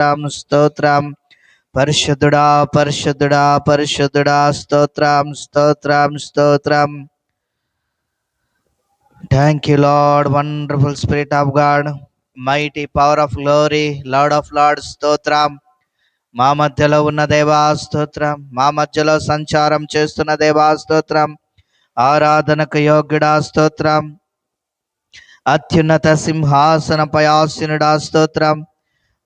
స్తోత్రం స్తోత్రం పరిశుద్ధుడా పరిశుద్ధుడా పరిశుద్ధుడా స్తోత్రం స్తోత్రం స్తోత్రం thank you Lord wonderful spirit of God mighty power of glory Lord of Lord స్తోత్రం మా మధ్యలో ఉన్న దేవా స్తోత్రం మా మధ్యలో సంచారం చేస్తున్న దేవా స్తోత్రం ఆరాధనకు యోగ్యుడా స్తోత్రం అత్యున్నత సింహాసనపై ఆసీనుడా స్తోత్రం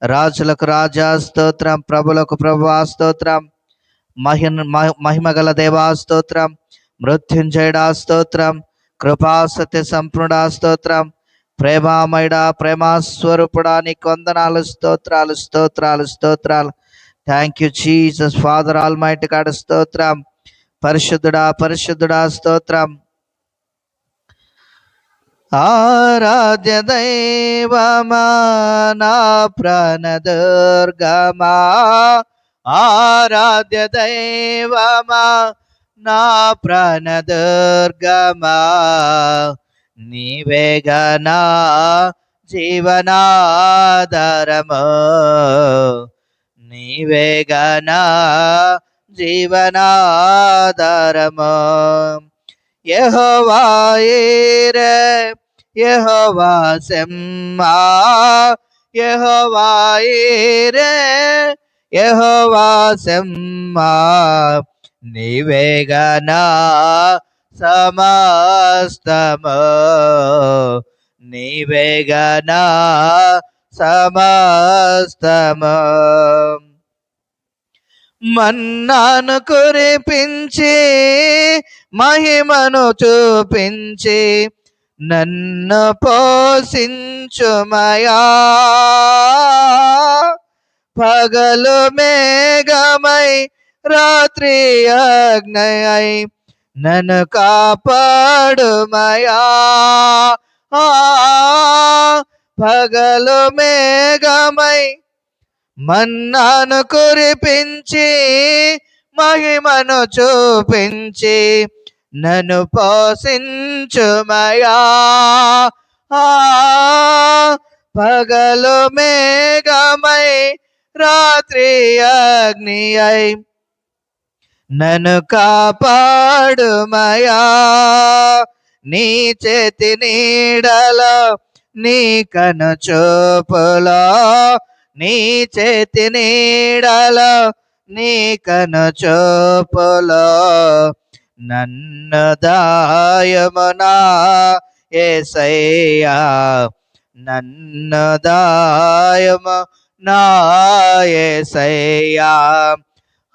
రాజులకు రాజా స్తోత్రం ప్రభులకు ప్రభువా స్తోత్రం. మహిమ మహిమగల దేవా స్తోత్రం. మృత్యుంజయుడా స్తోత్రం. కృపా సత్య సంపూర్ణుడా స్తోత్రం. ప్రేమామయుడా ప్రేమాస్వరూపుడా నీ కొందనాలు స్తోత్రాలు స్తోత్రాలు స్తోత్రాలు. Thank you Jesus father almighty God స్తోత్రం. పరిశుద్ధుడా పరిశుద్ధుడా స్తోత్రం. ఆరాధ్య దైవమా నా ప్రాణదుర్గమా ఆరాధ్య దైవమా నా ప్రాణదుర్గమా నీవేగనా జీవనాధారము. నీవేగనా జీవనాధారము. యెహోవాయే యహోవా సెమ్మా యహోవాయిరే యహోవా సెమ్మా నీవేగనా సమస్తము నీవేగనా సమస్తము. మన్నాను కురిపించి మహిమను చూపించి నన్ను పోషించుమయా. పగలు మేఘమై రాత్రి అగ్నయై నన్ను కాపాడుమయా. ఆ, పగలు మేఘమై మన్నాను కురిపించి మహిమను చూపించి నన్ను పోషించుమయా? పగలు మేఘమై రాత్రి అగ్ని అయి నన్ను కాపాడుమయా? నీ చేతి నీడలో నీ కను చూపులో నీ చేతి నీడలో నీ కను చూపులో. నన్నదాయమనా? ఏసయ్యా నన్నదాయమ నాయసయ్యా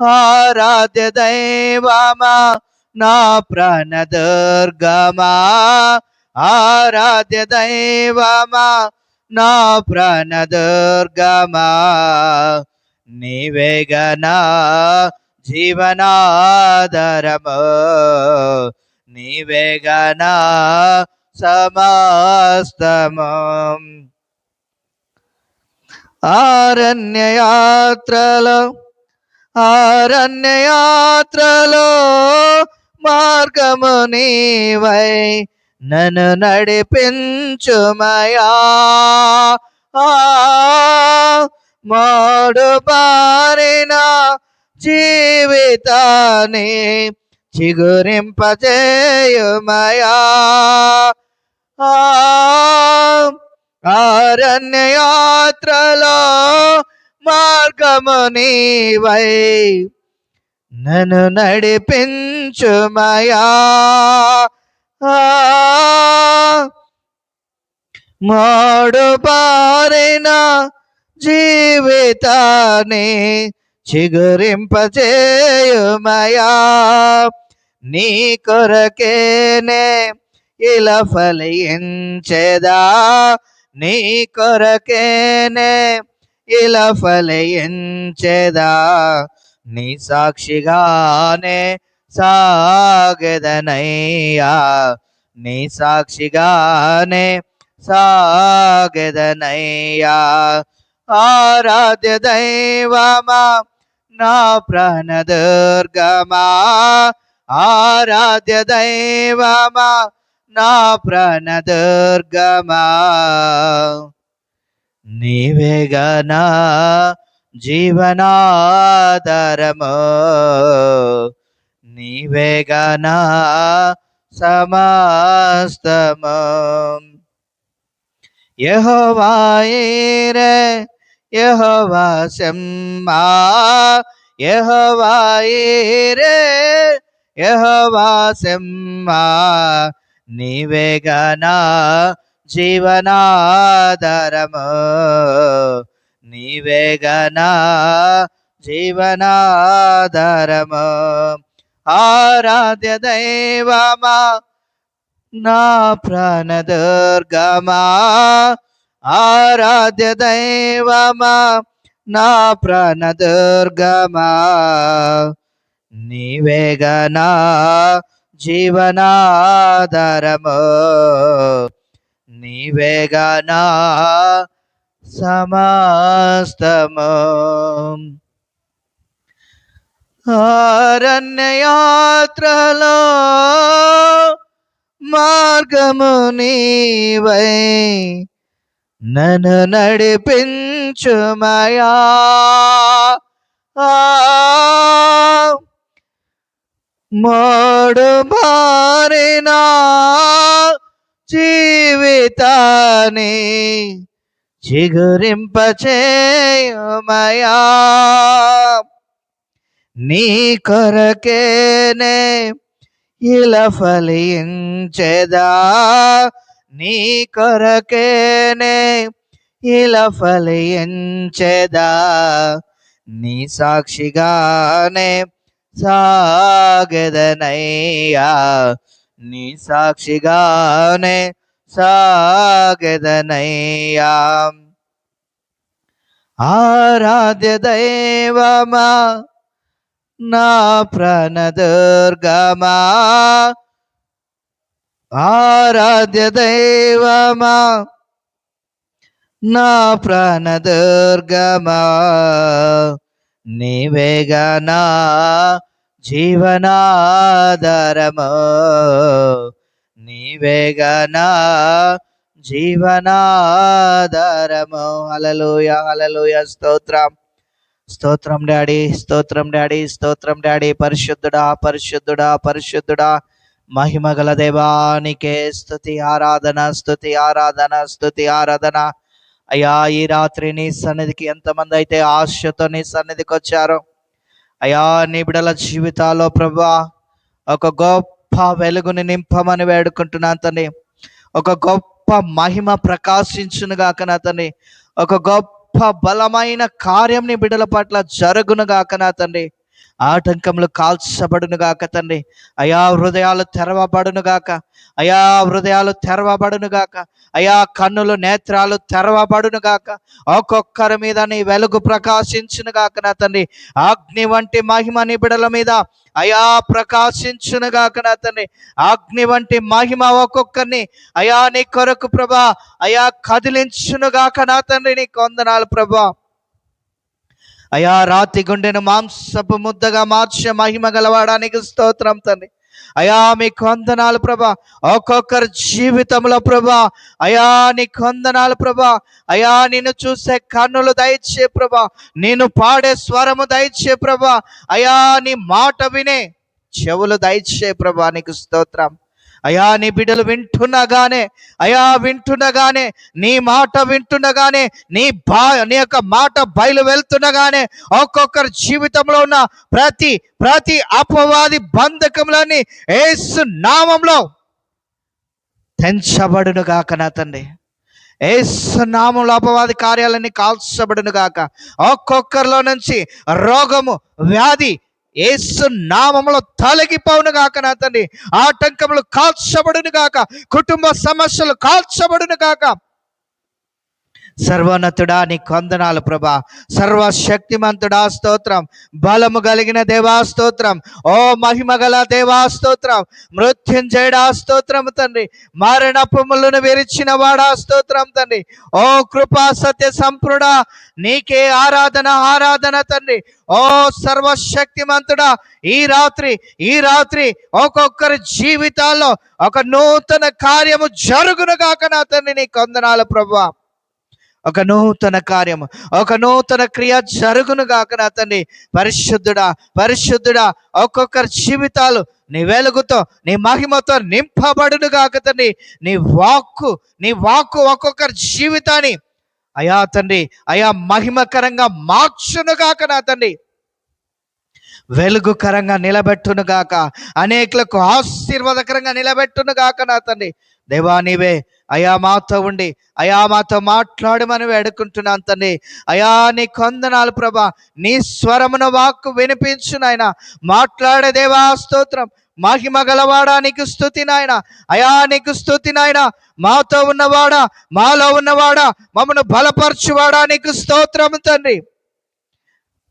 ఆరాధ్య దైవమా? నా ప్రాణదుర్గమా ఆరాధ్య దైవమా? నా ప్రాణదుర్గమా నీవేగనా జీవనాధరము నీవేగనా సమస్తము. ఆరణ్య యాత్రలో ఆరణ్య యాత్రలో మార్గము నీవై నన్ను నడిపించుమయా. ఆ, మోడు జీవితాన్ని చిగురింపజేయుమయా. ఆరణ్యయాత్రలో మార్గముని యాత్రలో మార్గము నన్ను నడిపించుమయా. ఆ, మోడు బారిన జీవితాన్ని చిగురింపజేయుమయా? నీ కొరకేనే ఇలా ఫలించేదా? నీ కొరకేనే ఇలా ఫలించేదా? నీ సాక్షిగానే సాగదనయ్యా? నీ సాక్షిగానే సాగదనయ్యా? ఆరాధ్య దైవమా నా ప్రాణదుర్గమా ఆరాధ్య దైవమా? నా ప్రాణదుర్గమా నీవేగనా జీవనాధారము. నీవేగనా సమస్తము. యహోవాయిరే యహోవా శమ్మా యహోవాయిరే యహోవా శమ్మా నీవేగనా జీవనాధారము. నీవేగనా జీవనాధారము. ఆరాధ్య దైవమా నా ప్రాణదుర్గమా ఆరాధ్య దైవమా నా ప్రాణదుర్గమా నీవేగనా జీవనాధారము. నీవేగనా సమస్తము. అరణ్యయాత్రలో మార్గము నీవై నన్ను నడిపించుమయా. ఆ, మోడు మారిన జీవితాన్ని చిగురింపచేయుమయా. నీ కొరకేనే ఇలా ఫలించేదా నీ కొరకేనే ఇలా ఫలించేదా? నీ సాక్షిగానే సాగదనయ్యా. నీ సాక్షిగానే సాగదనయ్యా. ఆరాధ్య దైవమా నా ప్రాణదుర్గమా ఆరాధ్య దైవమా నా ప్రాణదుర్గమా నీవేగనా జీవనాధారము నీవేగనా జీవనాధారము. అలలోయ అలలోయ స్తోత్రం. స్తోత్రం డాడీ స్తోత్రం డాడీ స్తోత్రం డాడీ పరిశుద్ధుడా పరిశుద్ధుడా పరిశుద్ధుడా. మహిమ గల దేవానికే స్తుతి ఆరాధన స్తుతి ఆరాధన స్తుతి ఆరాధన. అయ్యా ఈ రాత్రి నీ సన్నిధికి ఎంతమంది అయితే ఆశతో నీ సన్నిధికి వచ్చారో. అయ్యా నీ బిడల జీవితాల్లో ప్రభా ఒక గొప్ప వెలుగుని నింపమని వేడుకుంటున్నాను తండ్రి ఒక గొప్ప మహిమ ప్రకాశించునుగాక నా తండ్రి ఒక గొప్ప బలమైన కార్యం నీ బిడ్డల పట్ల జరుగునుగాక నా తండ్రి ఆటంకములు కాల్చబడునుగాక తండ్రి. అయా హృదయాలు తెరవబడును గాక. అయా హృదయాలు తెరవబడును గాక. అయా కన్నులు నేత్రాలు తెరవబడును గాక. ఒక్కొక్కరి మీద నీ వెలుగు ప్రకాశించునుగాక నా తండ్రి. అగ్ని వంటి మహిమ నీ బిడల మీద అయా ప్రకాశించునుగాక నా తండ్రి. అగ్ని వంటి మహిమ ఒక్కొక్కరిని అయా నీ కొరకు ప్రభా అయా కదిలించునుగాక నా తండ్రి. నీ కొందనాలు ప్రభా. అయా రాతి గుండెను మాంసపు ముద్దగా మార్చే మహిమ గలవాడానికి స్తోత్రం తండ్రి అయా మీ కొందనాలు ప్రభా. ఒక్కొక్కరి జీవితంలో ప్రభా. అయా నీ కొందనాలు ప్రభా. అయా నిన్ను చూసే కన్నులు దయచే ప్రభా. నేను పాడే స్వరము దయచే ప్రభా. అయా నీ మాట వినే చెవులు దయచే ప్రభా నీకు స్తోత్రం. అయా నీ బిడ్డలు వింటున్నగానే అయా వింటున్నగానే నీ మాట వింటున్నగానే నీ బా నీ యొక్క మాట బయలు వెళ్తున్నగానే ఒక్కొక్కరి జీవితంలో ఉన్న ప్రతి ప్రతి అపవాది బంధకములన్నీ ఏసు నామంలో తెంచబడును గాక నా తండ్రి. ఏసు నామంలో అపవాది కార్యాలన్నీ కాల్చబడును గాక ఒక్కొక్కరిలో నుంచి రోగము వ్యాధి ఏసు నామములో తొలగిపోవును గాక నా తండ్రి. ఆటంకములు కాల్చబడును గాక. కుటుంబ సమస్యలు కాల్చబడును గాక. సర్వోన్నతుడా నీ కొందనాలు ప్రభా. సర్వశక్తిమంతుడా స్తోత్రం. బలము కలిగిన దేవా స్తోత్రం. ఓ మహిమ గల దేవా స్తోత్రం. మృత్యుంజయుడా స్తోత్రం తండ్రి. మరణపుములను విరిచిన వాడా స్తోత్రం తండ్రి. ఓ కృపా సత్య సంపూర్ణ నీకే ఆరాధన ఆరాధన తండ్రి. ఓ సర్వశక్తిమంతుడా ఈ రాత్రి ఈ రాత్రి ఒక్కొక్కరి జీవితాల్లో ఒక నూతన కార్యము జరుగును కాక నా తండ్రి నీ కొందనాలు ప్రభా. ఒక నూతన కార్యము ఒక నూతన క్రియ జరుగును గాక అతన్ని పరిశుద్ధుడా పరిశుద్ధుడా ఒక్కొక్కరి జీవితాలు నీ వెలుగుతో నీ మహిమతో నింపబడును కాక తండ్రి. నీ వాక్కు నీ వాక్కు ఒక్కొక్కరి జీవితాన్ని అయా తండ్రి అయా మహిమకరంగా మార్చును కాక నా తండ్రి. వెలుగుకరంగా నిలబెట్టును గాక. అనేకులకు ఆశీర్వాదకరంగా నిలబెట్టును గాక నా తండ్రి. దేవా నీవే అయా మాతో ఉండి అయా మాతో మాట్లాడమని వేడుకుంటున్నాను తండ్రి. అయా నీ కొందనాలు ప్రభా నీ స్వరమును వాక్కు వినిపించు నాయన. మాట్లాడే దేవా స్తోత్రం. మహిమ గలవాడా నీకు స్థుతి నాయన. అయా నీకు స్థుతి నాయన. మాతో ఉన్నవాడా మాలో ఉన్నవాడా మమ్మను బలపరచువాడా నీకు స్తోత్రం తండ్రి.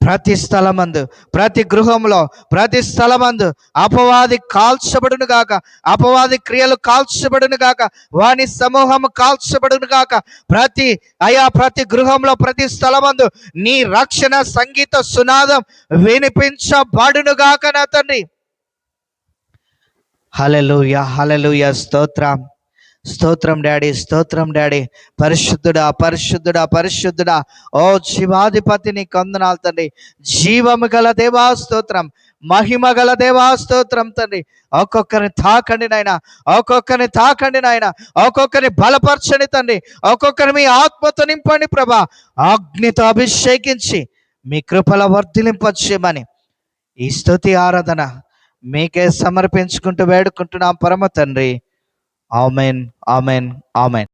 ప్రతి స్థలమందు ప్రతి గృహంలో ప్రతి స్థలమందు అపవాది కాల్చబడును గాక అపవాది క్రియలు కాల్చబడును గాక వాని సమూహము కాల్చబడును గాక ప్రతి అయా ప్రతి గృహంలో ప్రతి స్థలమందు నీ రక్షణ సంగీత సునాదం వినిపించబడును గాక నా తండ్రి. హలలుయ హలలుయ స్తోత్రం. స్తోత్రం డాడీ స్తోత్రం డాడీ. పరిశుద్ధుడా పరిశుద్ధుడా పరిశుద్ధుడా. ఓ శివాధిపతిని కొందనాలు తండ్రి. జీవము గల దేవా స్తోత్రం మహిమ గల దేవా స్తోత్రం తండ్రి. ఒక్కొక్కరిని తాకండి నాయన ఒక్కొక్కరిని తాకండి నాయన ఒక్కొక్కరిని బలపరచండి తండ్రి. ఒక్కొక్కరిని మీ ఆత్మతో నింపండి ప్రభా. అగ్నితో అభిషేకించి మీ కృపల వర్ధిలింపచేయమని ఈ స్తుతి ఆరాధన మీకే సమర్పించుకుంటూ వేడుకుంటున్నాం పరమ తండ్రి. amen amen amen.